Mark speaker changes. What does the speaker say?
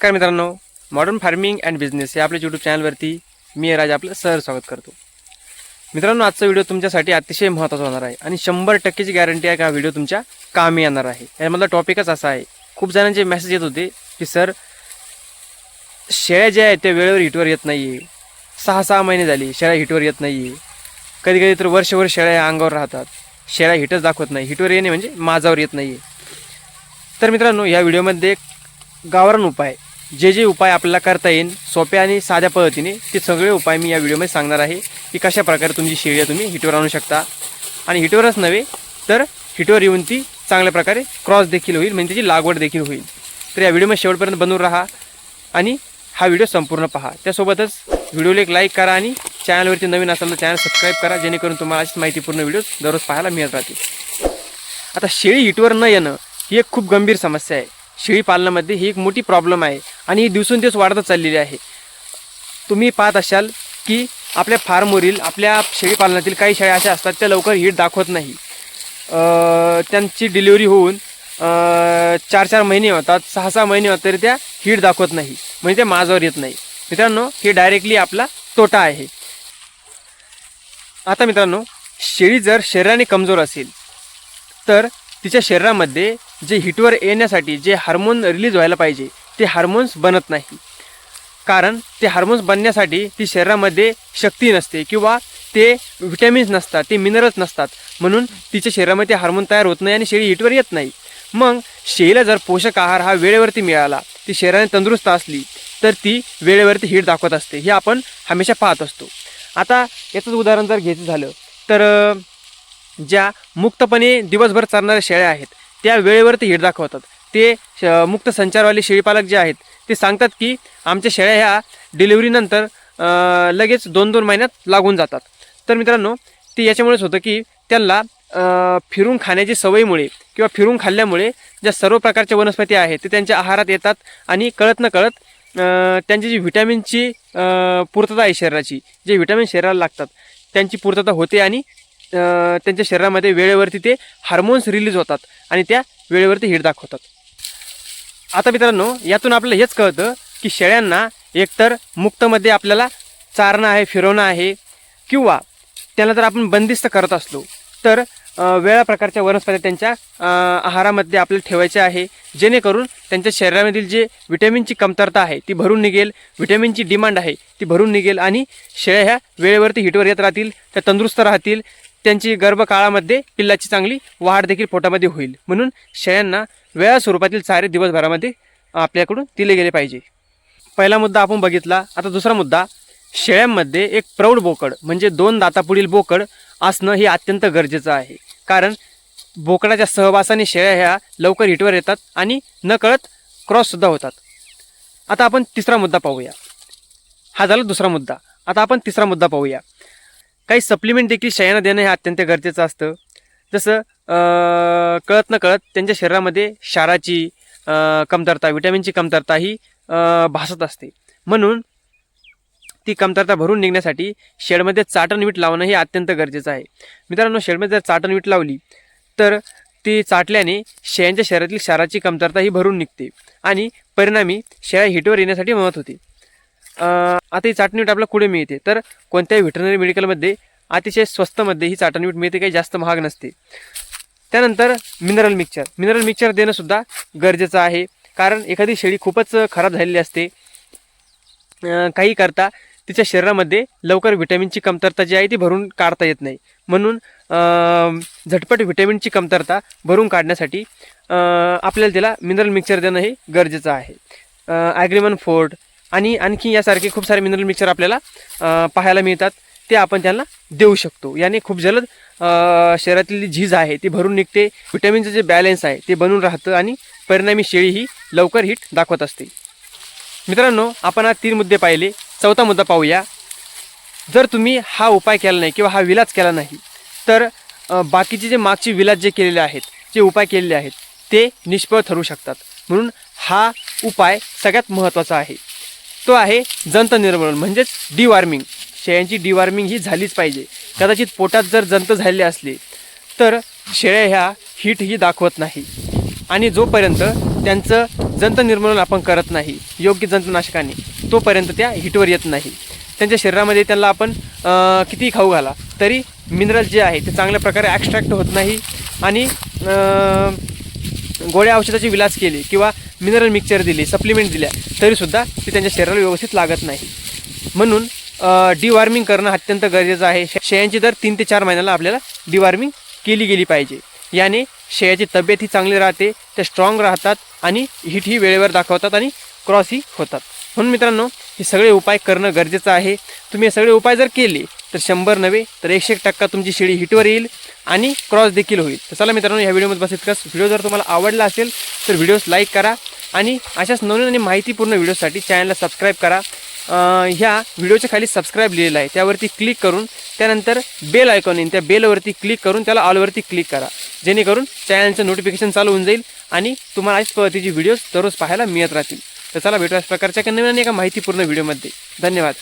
Speaker 1: नमस्कार मित्रांनो modern farming and business या आपल्या यूट्यूब चॅनलवरती मी राज आपलं सहर स्वागत करतो. मित्रांनो आजचा व्हिडिओ तुमच्यासाठी अतिशय महत्त्वाचा होणार आहे आणि शंभर टक्केची गॅरंटी आहे का व्हिडिओ तुमच्या कामी येणार आहे. यामधला टॉपिकच असा आहे. खूप जणांचे मेसेज येत होते की सर शेळ्या ज्या आहेत त्या वेळेवर हिटवर येत नाही आहे सहा सहा महिने झाली शेळ्या हिटवर येत नाही आहे कधी कधी तर वर्षभर शेळ्या अंगावर राहतात. शेळ्या हिटच दाखवत नाही. हिटवर येणे म्हणजे माझावर येत नाही आहे तर मित्रांनो या व्हिडिओमध्ये गावरान उपाय जे जे उपाय आपल्याला करता येईल सोप्या आणि साध्या पद्धतीने ते सगळे उपाय मी या व्हिडिओमध्ये सांगणार आहे की कशा प्रकारे तुमची शेळी आहे तुम्ही हिटवर आणू शकता. आणि हिटवरच नव्हे तर हिटवर येऊन ती चांगल्या प्रकारे क्रॉस देखील होईल म्हणजे त्याची लागवड देखील होईल. तर या व्हिडिओमध्ये शेवटपर्यंत बनवून राहा आणि हा व्हिडिओ संपूर्ण पहा. त्यासोबतच व्हिडिओला एक लाईक करा आणि चॅनलवरती नवीन असाल तर चॅनल सबस्क्राईब करा जेणेकरून तुम्हाला अशीच माहितीपूर्ण व्हिडिओ दररोज पाहायला मिळत राहतील. आता शेळी हिटवर न येणं ही एक खूप गंभीर समस्या आहे. शेळी पालनामध्ये ही एक मोठी प्रॉब्लेम आहे आणि ही दिवसेंदिवस वाढतच चाललेली आहे. तुम्ही पाहत असाल की आपल्या फार्मवरील आपल्या शेळी पालनातील काही शेळ्या अशा असतात त्या लवकर हीट दाखवत नाही. त्यांची डिलिव्हरी होऊन चार चार महिने होतात सहा सहा महिने होतात तरी त्या हीट दाखवत नाही. म्हणजे त्या माझावर येत नाही. मित्रांनो हे डायरेक्टली आपला तोटा आहे. आता मित्रांनो शेळी जर शरीराने कमजोर असेल तर तिच्या शरीरामध्ये जे हिटवर येण्यासाठी जे हार्मोन रिलीज व्हायला पाहिजे ते हार्मोन्स बनत नाही. कारण ते हार्मोन्स बनण्यासाठी ती शरीरामध्ये शक्ती नसते किंवा ते विटॅमिन्स नसतात ते मिनरल्स नसतात. म्हणून तिच्या शरीरामध्ये हार्मोन तयार होत नाही आणि शेळी हिटवर येत नाही. मग शेळीला जर पोषक आहार हा वेळेवरती मिळाला ती शरीराने तंदुरुस्त असली तर ती वेळेवरती हिट दाखवत असते. हे आपण हमेशा पाहत असतो. आता याचंच उदाहरण जर घ्यायचं झालं तर ज्या मुक्तपणे दिवसभर चालणाऱ्या शेळ्या आहेत त्या वेळेवरती हिट दाखवतात. ते श- मुक्त संचारवाले शेळीपालक जे आहेत ते सांगतात की आमच्या शेळ्या ह्या डिलिव्हरीनंतर लगेच दोन दोन महिन्यात लागून जातात. तर मित्रांनो ते याच्यामुळेच होतं की त्यांना फिरून खाण्याची सवयीमुळे किंवा फिरून खाल्ल्यामुळे ज्या सर्व प्रकारच्या वनस्पती आहेत ते त्यांच्या आहारात येतात आणि कळत न कळत त्यांची जी व्हिटॅमिनची पूर्तता आहे शरीराची जे व्हिटॅमिन शरीराला लागतात त्यांची पूर्तता होते आणि त्यांच्या शरीरामध्ये वेळेवरती ते हार्मोन्स रिलीज होतात आणि त्या वेळेवरती हिट दाखवतात. आता मित्रांनो यातून आपल्याला हेच कळतं की शेळ्यांना एकतर मुक्तमध्ये आपल्याला चारणं आहे फिरवणं आहे किंवा त्यांना जर आपण बंदिस्त करत असलो तर वेगळ्या प्रकारच्या वनस्पती त्यांच्या आहारामध्ये आपल्याला ठेवायच्या आहे. जेणेकरून त्यांच्या शरीरामधील जे विटॅमिनची कमतरता आहे ती भरून निघेल विटॅमिनची डिमांड आहे ती भरून निघेल आणि शेळ्या ह्या वेळेवरती हिटवर येत राहतील त्या तंदुरुस्त राहतील त्यांची गर्भकाळामध्ये पिल्लाची चांगली वाढ देखील पोटामध्ये होईल. म्हणून शेळ्यांना वेळा स्वरूपातील चारे दिवसभरामध्ये आपल्याकडून दिले गेले पाहिजे. पहिला मुद्दा आपण बघितला. आता दुसरा मुद्दा शेळ्यांमध्ये एक प्रौढ बोकड म्हणजे दोन दातापुढील बोकड असणं हे अत्यंत गरजेचं आहे. कारण बोकडाच्या सहवासाने शेळ्या ह्या लवकर हिटवर येतात आणि नकळत क्रॉससुद्धा होतात. आता आपण तिसरा मुद्दा पाहूया. हा झाला दुसरा मुद्दा. आता आपण तिसरा मुद्दा पाहूया. काही सप्लिमेंट देखील शेळ्यांना देणं हे अत्यंत गरजेचं असतं. जसं कळत न कळत त्यांच्या शरीरामध्ये क्षाराची कमतरता विटॅमिनची कमतरता ही भासत असते. म्हणून ती कमतरता भरून निघण्यासाठी शेडमध्ये चाटण वीट लावणं हे अत्यंत गरजेचं आहे. मित्रांनो शेडमध्ये जर चाटण वीट लावली तर ती चाटल्याने शेळ्यांच्या शरीरातील क्षाराची कमतरता ही भरून निघते आणि परिणामी शेळ्या हिटवर येण्यासाठी मदत होते. आता ही चाटणीवीट आपल्याला कुठे मिळते? तर कोणत्याही व्हेटरनरी मेडिकलमध्ये अतिशय स्वस्तमध्ये ही चाटणीवीट मिळते काही जास्त महाग नसते. त्यानंतर मिनरल मिक्सचर मिनरल मिक्सचर देणंसुद्धा गरजेचं आहे. कारण एखादी शेळी खूपच खराब झालेली असते. काही करता तिच्या शरीरामध्ये लवकर व्हिटॅमिनची कमतरता जी आहे ती भरून काढता येत नाही. म्हणून झटपट व्हिटॅमिनची कमतरता भरून काढण्यासाठी आपल्याला तिला मिनरल मिक्सचर देणं हे गरजेचं आहे. ॲग्रिमन फोर्ड आणि आणखी यासारखे खूप सारे मिनरल मिक्सर आपल्याला पाहायला मिळतात. ते आपण त्यांना देऊ शकतो. याने खूप जलद शरीरातील जी झीज आहे ती भरून निघते. व्हिटॅमिनचं जे बॅलन्स आहे ते बनून राहतं आणि परिणामी शेळी ही लवकर हिट दाखवत असते. मित्रांनो आपण आज तीन मुद्दे पाहिले. चौथा मुद्दा पाहूया. जर तुम्ही हा उपाय केला नाही किंवा हा विलाज केला नाही तर बाकीचे जे मागचे विलाज जे केलेले आहेत जे उपाय केलेले आहेत ते निष्फळ ठरू शकतात. म्हणून हा उपाय सगळ्यात महत्त्वाचा आहे. तो आहे जंत निर्मूलन म्हणजेच डिवॉर्मिंग शेळ्यांची डिवॉर्मिंग ही झालीच पाहिजे. कदाचित पोटात जर जंत झालेले असले तर शेळ्या ह्या हीट ही दाखवत नाही. आणि जोपर्यंत त्यांचं जंत निर्मूलन आपण करत नाही योग्य जंतनाशकाने तोपर्यंत त्या हिटवर येत नाही. त्यांच्या शरीरामध्ये त्यांना आपण कितीही खाऊ घाला तरी मिनरल जे आहे ते चांगल्या प्रकारे ॲक्स्ट्रॅक्ट होत नाही. आणि गोळ्या औषधाची विलास केली किंवा मिनरल मिक्सचर दिली सप्लिमेंट दिल्या तरीसुद्धा ते त्यांच्या शरीराला व्यवस्थित लागत नाही. म्हणून डिवॉर्मिंग करणं अत्यंत गरजेचं आहे. शेळ्यांची दर तीन ते चार महिन्याला आपल्याला डिवॉर्मिंग केली गेली पाहिजे. याने शेळ्याची तब्येत ही चांगली राहते त्या स्ट्रॉंग राहतात आणि हिट ही वेळेवर दाखवतात आणि क्रॉसही होतात. म्हणून मित्रांनो हे सगळे उपाय करणं गरजेचं आहे. तुम्ही हे सगळे उपाय जर केले तर शंभर नव्हे तर एकशे एक टक्का तुमची शेळी हिटवर येईल आणि क्रॉस देखील होईल. तर चला मित्रांनो या व्हिडिओमध्ये बस इतकंच. व्हिडिओ जर तुम्हाला आवडला असेल तर व्हिडिओज लाईक करा आणि अशाच नवीन आणि माहितीपूर्ण व्हिडिओसाठी चॅनलला सबस्क्राईब करा. ह्या व्हिडिओच्या खाली सबस्क्राईब लिहिलेलं आहे. त्यावरती क्लिक करून त्यानंतर बेल आयकॉन येईल त्या बेलवरती क्लिक करून त्याला ऑलवरती क्लिक करा. जेणेकरून चॅनलचं नोटिफिकेशन चालू होऊन जाईल आणि तुम्हाला अशाच पद्धतीची व्हिडिओज दररोज पाहायला मिळत राहतील. तर चला भेटू अशा प्रकारच्या एका नवीन आणि एका माहितीपूर्ण व्हिडिओमध्ये धन्यवाद.